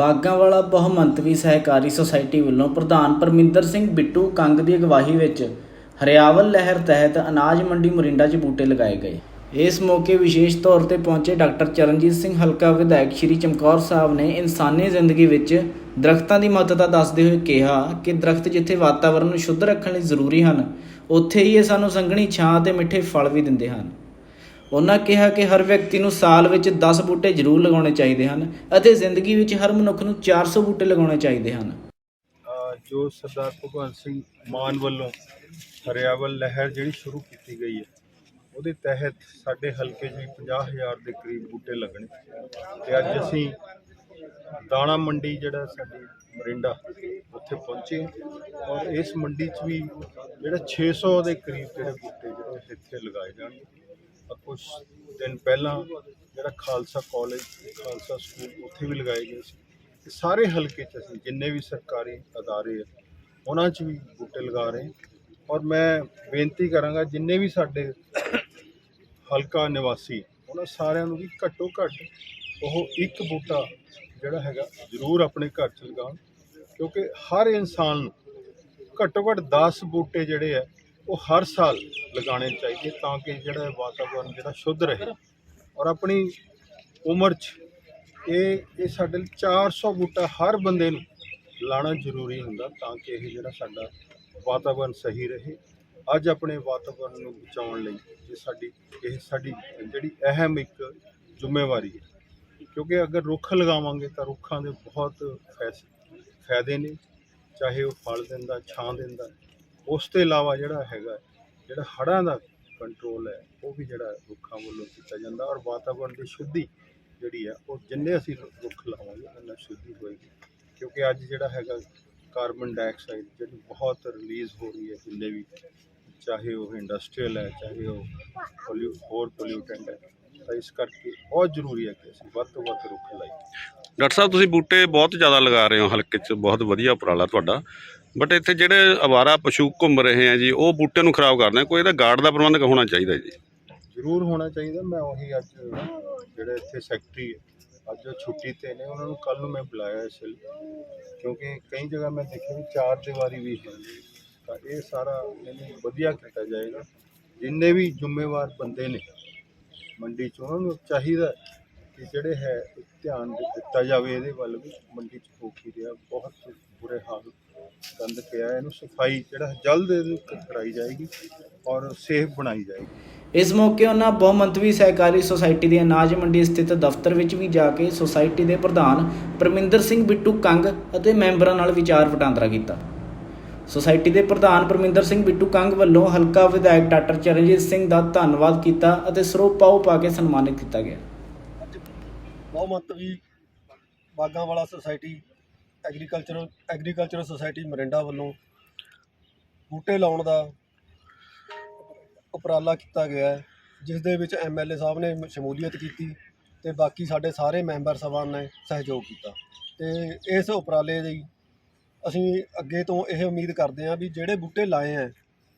ਬਾਗਾਂਵਾਲਾ ਬਹੁਮੰਤਵੀ ਸਹਿਕਾਰੀ ਸੁਸਾਇਟੀ ਵੱਲੋਂ ਪ੍ਰਧਾਨ ਪਰਮਿੰਦਰ ਸਿੰਘ ਬਿੱਟੂ ਕੰਗ ਦੀ ਅਗਵਾਈ ਵਿੱਚ ਹਰਿਆਵਲ ਲਹਿਰ ਤਹਿਤ ਅਨਾਜ ਮੰਡੀ ਮੋਰਿੰਡਾ 'ਚ ਬੂਟੇ ਲਗਾਏ ਗਏ। ਇਸ ਮੌਕੇ ਵਿਸ਼ੇਸ਼ ਤੌਰ ਤੇ ਪਹੁੰਚੇ ਡਾਕਟਰ ਚਰਨਜੀਤ ਸਿੰਘ ਹਲਕਾ ਵਿਧਾਇਕ ਸ਼੍ਰੀ ਚਮਕੌਰ ਸਾਹਿਬ ਨੇ ਇਨਸਾਨੀ ਜ਼ਿੰਦਗੀ ਵਿੱਚ ਦਰਖਤਾਂ ਦੀ ਮਹੱਤਤਾ ਦੱਸਦੇ ਹੋਏ ਕਿਹਾ ਕਿ ਦਰਖਤ ਜਿੱਥੇ ਵਾਤਾਵਰਣ ਨੂੰ ਸ਼ੁੱਧ ਰੱਖਣ ਲਈ ਜ਼ਰੂਰੀ ਹਨ, ਉੱਥੇ ਹੀ ਇਹ ਸਾਨੂੰ ਸੰਘਣੀ ਛਾਂ ਅਤੇ ਮਿੱਠੇ ਫਲ ਵੀ ਦਿੰਦੇ ਹਨ। ਉਹਨਾਂ ਕਿਹਾ ਕਿ ਹਰ ਵਿਅਕਤੀ ਨੂੰ ਸਾਲ ਵਿੱਚ 10 ਬੂਟੇ ਜ਼ਰੂਰ ਲਗਾਉਣੇ ਚਾਹੀਦੇ ਹਨ ਅਤੇ ਜ਼ਿੰਦਗੀ ਵਿੱਚ ਹਰ ਮਨੁੱਖ ਨੂੰ 400 ਬੂਟੇ ਲਗਾਉਣੇ ਚਾਹੀਦੇ ਹਨ। ਜੋ ਸਰਦਾਰ ਭਗਵੰਤ ਸਿੰਘ ਮਾਨ ਵੱਲੋਂ ਹਰਿਆਵਲ ਲਹਿਰ ਜਿਹੜੀ ਸ਼ੁਰੂ ਕੀਤੀ ਗਈ ਹੈ, ਉਹਦੇ ਤਹਿਤ ਸਾਡੇ ਹਲਕੇ 'ਚ ਵੀ 50000 ਦੇ ਕਰੀਬ ਬੂਟੇ ਲੱਗਣੇ। ਤੇ ਅੱਜ ਅਸੀਂ ਦਾਣਾ ਮੰਡੀ ਜਿਹੜਾ ਸਾਡੀ ਮਰਿੰਡਾ ਉੱਥੇ ਪਹੁੰਚੇ ਔਰ ਇਸ ਮੰਡੀ 'ਚ ਵੀ ਜਿਹੜਾ 600 ਦੇ ਕਰੀਬ ਜਿਹੜੇ ਬੂਟੇ ਜਿਹੜੇ ਇੱਥੇ ਲਗਾਏ ਜਾਣਗੇ। ਕੁਝ ਦਿਨ ਪਹਿਲਾਂ ਜਿਹੜਾ ਖਾਲਸਾ ਕਾਲਜ, ਖਾਲਸਾ ਸਕੂਲ ਉੱਥੇ ਵੀ ਲਗਾਏ ਗਏ ਸੀ। ਤੇ ਸਾਰੇ ਹਲਕੇ 'ਚ ਅਸੀਂ ਜਿੰਨੇ ਵੀ ਸਰਕਾਰੀ ਅਦਾਰੇ ਆ, ਉਹਨਾਂ 'ਚ ਵੀ ਬੂਟੇ ਲਗਾ ਰਹੇ ਔਰ ਮੈਂ ਬੇਨਤੀ ਕਰਾਂਗਾ, ਜਿੰਨੇ ਵੀ ਸਾਡੇ ਹਲਕਾ ਨਿਵਾਸੀ, ਉਹਨਾਂ ਸਾਰਿਆਂ ਨੂੰ ਵੀ ਘੱਟੋ ਘੱਟ ਉਹ ਇੱਕ ਬੂਟਾ ਜਿਹੜਾ ਹੈਗਾ ਜ਼ਰੂਰ ਆਪਣੇ ਘਰ 'ਚ ਲਗਾਉਣ। ਕਿਉਂਕਿ ਹਰ ਇਨਸਾਨ ਨੂੰ ਘੱਟੋ ਘੱਟ 10 ਬੂਟੇ ਜਿਹੜੇ ਆ ਉਹ ਹਰ ਸਾਲ ਲਗਾਉਣੇ ਚਾਹੀਦੇ ਤਾਂ ਕਿ ਜਿਹੜਾ ਵਾਤਾਵਰਨ ਜਿਹੜਾ ਸ਼ੁੱਧ ਰਹੇ। ਔਰ ਆਪਣੀ ਉਮਰ 'ਚ ਇਹ ਇਹ ਸਾਡੇ ਲਈ 400 ਬੂਟਾ ਹਰ ਬੰਦੇ ਨੂੰ ਲਾਣਾ ਜ਼ਰੂਰੀ ਹੁੰਦਾ ਤਾਂ ਕਿ ਇਹ ਜਿਹੜਾ ਸਾਡਾ ਵਾਤਾਵਰਨ ਸਹੀ ਰਹੇ। ਅੱਜ ਆਪਣੇ ਵਾਤਾਵਰਨ ਨੂੰ ਬਚਾਉਣ ਲਈ ਇਹ ਸਾਡੀ ਇਹ ਸਾਡੀ ਜਿਹੜੀ ਅਹਿਮ ਇੱਕ ਜ਼ਿੰਮੇਵਾਰੀ ਹੈ। ਕਿਉਂਕਿ ਅਗਰ ਰੁੱਖ ਲਗਾਵਾਂਗੇ ਤਾਂ ਰੁੱਖਾਂ ਦੇ ਬਹੁਤ ਫੈਸ, ਫਾਇਦੇ ਨੇ। ਚਾਹੇ ਉਹ ਫਲ ਦਿੰਦਾ, ਛਾਂ ਦਿੰਦਾ ਉਸ ਤੋਂ ਇਲਾਵਾ ਜਿਹੜਾ ਹੈਗਾ, ਜਿਹੜਾ ਹੜ੍ਹਾਂ ਦਾ ਕੰਟਰੋਲ ਹੈ, ਉਹ ਵੀ ਜਿਹੜਾ ਰੁੱਖਾਂ ਵੱਲੋਂ ਕੀਤਾ ਜਾਂਦਾ ਔਰ ਵਾਤਾਵਰਨ ਦੀ ਸ਼ੁੱਧੀ ਜਿਹੜੀ ਆ ਉਹ ਜਿੰਨੇ ਅਸੀਂ ਰੁੱਖ ਲਾਵਾਂਗੇ ਉਹਨਾਂ ਸ਼ੁੱਧੀ ਹੋਏਗੀ। ਕਿਉਂਕਿ ਅੱਜ ਜਿਹੜਾ ਹੈਗਾ ਕਾਰਬਨ ਡਾਈਆਕਸਾਈਡ ਜਿਹੜੀ ਬਹੁਤ ਰਿਲੀਜ਼ ਹੋ ਰਹੀ ਹੈ, ਜਿੰਨੇ ਵੀ ਚਾਹੇ ਉਹ ਇੰਡਸਟਰੀਅਲ ਹੈ, ਚਾਹੇ ਉਹ ਪੋਲਿਊ ਹੋਰ ਪੋਲਿਊਟੈਂਟ ਹੈ, ਤਾਂ ਇਸ ਕਰਕੇ ਬਹੁਤ ਜ਼ਰੂਰੀ ਹੈ ਕਿ ਅਸੀਂ ਵੱਧ ਤੋਂ ਵੱਧ ਰੁੱਖ ਲਾਈਏ। ਡਾਕਟਰ ਸਾਹਿਬ, ਤੁਸੀਂ ਬੂਟੇ ਬਹੁਤ ਜ਼ਿਆਦਾ ਲਗਾ ਰਹੇ ਹੋ, ਹਲਕੇ 'ਚ ਬਹੁਤ ਵਧੀਆ ਉਪਰਾਲਾ ਤੁਹਾਡਾ। ਬਟ ਇੱਥੇ ਜਿਹੜੇ ਅਵਾਰਾ ਪਸ਼ੂ ਘੁੰਮ ਰਹੇ ਆ ਜੀ, ਉਹ ਬੂਟੇ ਨੂੰ ਖਰਾਬ ਕਰਦੇ ਆ ਕੋਈ ਇਹਦਾ ਗਾਰਡ ਦਾ ਪ੍ਰਬੰਧ ਹੋਣਾ ਚਾਹੀਦਾ ਜੀ। ਜ਼ਰੂਰ ਹੋਣਾ ਚਾਹੀਦਾ, ਮੈਂ ਉਹੀ ਅੱਜ ਜਿਹੜੇ ਇੱਥੇ ਸੈਕਟਰੀ ਅੱਜ ਉਹ ਛੁੱਟੀ ਤੇ ਨੇ, ਉਹਨਾਂ ਨੂੰ ਕੱਲ ਨੂੰ ਮੈਂ ਬੁਲਾਇਆ ਇਸ ਲਈ, ਕਿਉਂਕਿ ਕਈ ਜਗ੍ਹਾ ਮੈਂ ਦੇਖਿਆ ਵੀ ਚਾਰ ਦੀਵਾਰੀ ਵੀ ਹੈ ਤਾਂ ਇਹ ਸਾਰਾ ਇਹਨੂੰ ਵਧੀਆ ਕੀਤਾ ਜਾਏਗਾ। ਜਿੰਨੇ ਵੀ ਜ਼ਿੰਮੇਵਾਰ ਬੰਦੇ ਨੇ ਮੰਡੀ 'ਚ, ਉਹਨਾਂ ਨੂੰ ਚਾਹੀਦਾ ਕਿ ਜਿਹੜੇ ਹੈ, ਧਿਆਨ ਦਿੱਤਾ ਜਾਵੇ ਇਹਦੇ ਵੱਲ ਵੀ, ਮੰਡੀ 'ਚ ਹੋ ਕੀ ਰਿਹਾ, ਬਹੁਤ ਬੁਰੇ ਹਾਲ ਗੰਦ ਪਿਆ। ਇਹਨੂੰ ਸਫ਼ਾਈ ਜਿਹੜਾ ਜਲਦ ਇਹਨੂੰ ਕਰਾਈ ਜਾਏਗੀ ਔਰ ਸੇਫ ਬਣਾਈ ਜਾਏਗੀ ਇਸ ਮੌਕੇ ਉਹਨਾਂ ਬਹੁਮੰਤਵੀ ਸਹਿਕਾਰੀ ਸੁਸਾਇਟੀ ਦੀ ਅਨਾਜ ਮੰਡੀ ਸਥਿਤ ਦਫ਼ਤਰ ਵਿੱਚ ਵੀ ਜਾ ਕੇ ਸੁਸਾਇਟੀ ਦੇ ਪ੍ਰਧਾਨ ਪਰਮਿੰਦਰ ਸਿੰਘ ਬਿੱਟੂ ਕੰਗ ਅਤੇ ਮੈਂਬਰਾਂ ਨਾਲ ਵਿਚਾਰ ਵਟਾਂਦਰਾ ਕੀਤਾ ਸੁਸਾਇਟੀ ਦੇ ਪ੍ਰਧਾਨ ਪਰਮਿੰਦਰ ਸਿੰਘ ਬਿੱਟੂ ਕੰਗ ਵੱਲੋਂ ਹਲਕਾ ਵਿਧਾਇਕ ਡਾਕਟਰ ਚਰਨਜੀਤ ਸਿੰਘ ਦਾ ਧੰਨਵਾਦ ਕੀਤਾ ਅਤੇ ਸਰੋਪਾਓ ਪਾਓ ਪਾ ਕੇ ਸਨਮਾਨਿਤ ਕੀਤਾ ਗਿਆ ਬਹੁਮੰਤਵੀ ਬਾਗਾਂ ਵਾਲਾ society agricultural agricultural society Morinda ਵੱਲੋਂ ਬੂਟੇ ਲਾਉਣ ਦਾ ਉਪਰਾਲਾ ਕੀਤਾ ਗਿਆ ਹੈ, ਜਿਸ ਦੇ ਵਿੱਚ ਐਮਐਲਏ ਸਾਹਿਬ ਨੇ ਸ਼ਮੂਲੀਅਤ ਕੀਤੀ ਤੇ ਬਾਕੀ ਸਾਡੇ ਸਾਰੇ ਮੈਂਬਰ ਸਭਾ ਨੇ ਸਹਿਯੋਗ ਕੀਤਾ। ਤੇ ਇਸ ਉਪਰਾਲੇ ਲਈ ਅਸੀਂ ਅੱਗੇ ਤੋਂ ਇਹ ਉਮੀਦ ਕਰਦੇ ਹਾਂ ਵੀ ਜਿਹੜੇ ਬੂਟੇ ਲਾਏ ਆ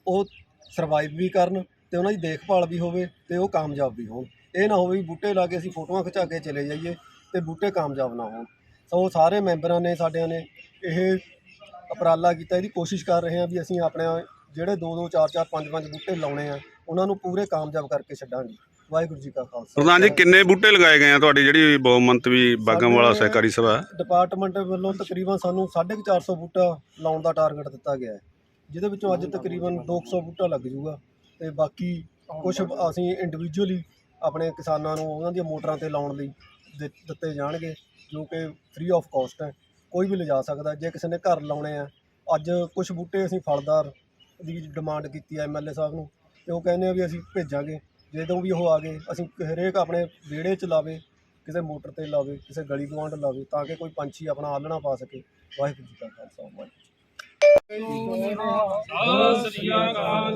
ਉਹ ਸਰਵਾਈਵ ਵੀ ਕਰਨ ਤੇ ਉਹਨਾਂ ਦੀ ਦੇਖਭਾਲ ਵੀ ਹੋਵੇ ਤੇ ਉਹ ਕਾਮਯਾਬ ਵੀ ਹੋਣ। ਇਹ ਨਾ ਹੋਵੇ ਵੀ ਬੂਟੇ ਲਾ ਕੇ ਅਸੀਂ ਫੋਟੋਆਂ ਖਿਚਾ ਕੇ ਚਲੇ ਜਾਈਏ ਤੇ ਬੂਟੇ ਕਾਮਯਾਬ ਨਾ ਹੋਣ। ਸੋ ਸਾਰੇ ਮੈਂਬਰਾਂ ਨੇ ਸਾਡਿਆਂ ਨੇ ਇਹ ਉਪਰਾਲਾ ਕੀਤਾ ਇਹਦੀ ਕੋਸ਼ਿਸ਼ ਕਰ ਰਹੇ ਹਾਂ ਵੀ ਅਸੀਂ ਆਪਣੇ ਜਿਹੜੇ 2 2 4 4 5 5 ਬੂਟੇ ਲਾਉਣੇ ਆ ਉਹਨਾਂ ਨੂੰ ਪੂਰੇ ਕਾਮਯਾਬ ਕਰਕੇ ਛੱਡਾਂਗੇ। ਵਾਹਿਗੁਰੂ ਜੀ ਕਾ ਖਾਲਸਾ। ਪ੍ਰਧਾਨ ਜੀ ਕਿੰਨੇ ਬੂਟੇ ਲਗਾਏ ਗਏ ਆ ਤੁਹਾਡੀ ਜਿਹੜੀ ਬਹੁਮੰਤਵੀ ਬਾਗਾਂ ਵਾਲਾ ਸਹਿਕਾਰੀ ਸਭਾ? ਡਿਪਾਰਟਮੈਂਟ ਵੱਲੋਂ ਤਕਰੀਬਨ ਸਾਨੂੰ 450 ਬੂਟਾ ਲਾਉਣ ਦਾ ਟਾਰਗੇਟ ਦਿੱਤਾ ਗਿਆ ਹੈ। ਜਿਹਦੇ ਵਿੱਚੋਂ ਅੱਜ ਤਕਰੀਬਨ 200 ਬੂਟਾ ਲੱਗ ਜੂਗਾ ਤੇ ਬਾਕੀ ਕੁਝ ਅਸੀਂ ਇੰਡੀਵਿਜੂਅਲੀ ਆਪਣੇ ਕਿਸਾਨਾਂ ਨੂੰ ਉਹਨਾਂ ਦੀਆਂ ਮੋਟਰਾਂ ਤੇ ਲਾਉਣ ਲਈ ਦਿੱਤੇ ਜਾਣਗੇ। ਜੋ ਕਿ ਫ੍ਰੀ ਆਫ ਕਾਸਟ ਹੈ ਕੋਈ ਵੀ ਲਿਜਾ ਸਕਦਾ ਜੇ ਕਿਸੇ ਨੇ ਘਰ ਲਾਉਣੇ ਆ। ਅੱਜ ਕੁਝ ਬੂਟੇ ਅਸੀਂ ਫਲਦਾਰ ਦੀ ਡਿਮਾਂਡ ਕੀਤੀ ਹੈ ਐਮਐਲਏ ਸਾਹਿਬ ਨੂੰ ਤੇ ਉਹ ਕਹਿੰਦੇ ਆ ਵੀ ਅਸੀਂ ਭੇਜਾਂਗੇ ਜਦੋਂ ਵੀ ਉਹ ਆ ਗਏ ਅਸੀਂ ਹਰੇਕ ਆਪਣੇ ਵਿਹੜੇ 'ਚ ਲਾਵੇ ਕਿਸੇ ਮੋਟਰ ਤੇ ਲਾਵੇ ਕਿਸੇ ਗਲੀ ਗਵਾਂਢ ਲਾਵੇ ਤਾਂ ਕਿ ਕੋਈ ਪੰਛੀ ਆਪਣਾ ਆਲਣਾ ਪਾ ਸਕੇ। ਵਾਹਿਗੁਰੂ ਜੀ ਕਾ ਖਾਲਸਾ ਵਾਹਿਗੁਰੂ ਜੀ ਕੀ ਫਤਿਹ। ਸਤਿ ਸ੍ਰੀ ਅਕਾਲ।